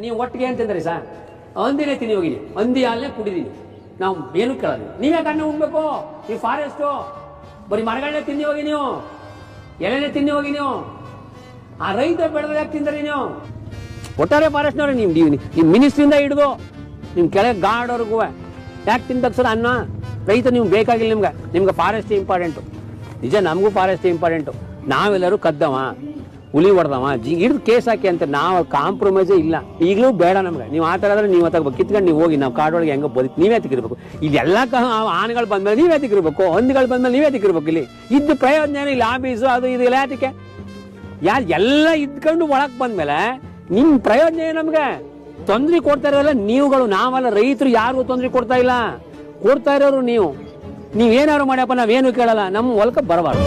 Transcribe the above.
ನೀವು ಒಟ್ಟಿಗೆ ಅಂತಂದ್ರೆ ಸಾ? ಅಂದಿನೇ ತಿನ್ನಿ ಹೋಗಿದ್ದೀನಿ ಅಂದಿ ಹಾಲನ್ನೇ ಕುಡಿದೀನಿ. ನಾವು ಏನು ಕೇಳೋದು. ನೀವೇ ಕಣ್ಣು ಉಣ್ಬೇಕು? ನೀವು ಫಾರೆಸ್ಟು ಬರೀ ಮರಗಳನ್ನೇ ತಿನ್ನಿ ಹೋಗಿ ನೀವು. ಎಲೆನೇ ತಿನ್ನಿ ಹೋಗಿ ನೀವು. ಆ ರೈತ ಬೆಳೆದ್ರೆ ಯಾಕೆ ತಿಂದ್ರಿ ನೀವು? ಒಟ್ಟಾರೆ ಫಾರೆಸ್ಟ್ನವ್ರೆ ನೀವು ನೀವು ನಿಮ್ಮ ಮಿನಿಸ್ಟ್ರಿಂದ ಹಿಡಿದು ನಿಮ್ಮ ಕೆಳಗೆ ಗಾರ್ಡ್ವರೆಗೂ ಯಾಕೆ ತಿನ್ಬೇಕು ಸರ್ ಅನ್ನ? ರೈತ ನೀವು ಬೇಕಾಗಿಲ್ಲ ನಿಮ್ಗೆ. ನಿಮ್ಗೆ ಫಾರೆಸ್ಟ್ ಇಂಪಾರ್ಟೆಂಟು ನಿಜ ನಮಗೂ ಫಾರೆಸ್ಟ್ ಇಂಪಾರ್ಟೆಂಟು ನಾವೆಲ್ಲರೂ ಕದ್ದವ. ಹುಲಿ ಹೊಡ್ದವ, ಜಿ ಹಿಡಿದು ಕೇಸ್ ಹಾಕಿ ಅಂತ ನಾವು ಕಾಂಪ್ರಮೈಸೇ ಇಲ್ಲ. ಈಗಲೂ ಬೇಡ ನಮ್ಗೆ. ನೀವು ಆ ಥರ ಆದ್ರೆ ನೀವು ಅಥವಾ ಕಿತ್ಕೊಂಡು ನೀವು ಹೋಗಿ, ನಾವು ಕಾಡೊಳಗೆ ಹೆಂಗೆ ಬದುಕಿ ನೀವೇ ತಿಕ್ಕಿರ್ಬೇಕು ಇದೆಲ್ಲ ಆನೆಗಳು ಬಂದ್ಮೇಲೆ ನೀವೇ ತಿಕ್ಕಿರ್ಬೇಕು ಹಂದಿಗಳು ಬಂದ್ಮೇಲೆ ನೀವೇ ತಿಕ್ಕಿರ್ಬೇಕು ಇಲ್ಲಿ. ಇದ್ದು ಪ್ರಯೋಜನ ಇಲ್ಲಿ ಆಫೀಸು ಅದು ಇದು ಇಲ್ಲ ಯಾತಕ್ಕೆ? ಯಾರು ಎಲ್ಲ ಇದ್ಕೊಂಡು ಒಳಗೆ ಬಂದ್ಮೇಲೆ ನಿಮ್ಮ ಪ್ರಯೋಜನ ಏನು ನಮ್ಗೆ? ತೊಂದರೆ ಕೊಡ್ತಾ ಇರೋಲ್ಲ ನೀವುಗಳು. ನಾವೆಲ್ಲ ರೈತರು, ಯಾರಿಗೂ ತೊಂದರೆ ಕೊಡ್ತಾ ಇಲ್ಲ. ಕೊಡ್ತಾ ಇರೋರು ನೀವು. ನೀವೇನಾದ್ರು ಮಾಡ್ಯಪ್ಪ, ನಾವೇನು ಕೇಳಲ್ಲ. ನಮ್ಮ ಹೊಲಕ್ಕೆ ಬರಬಾರ್ದು.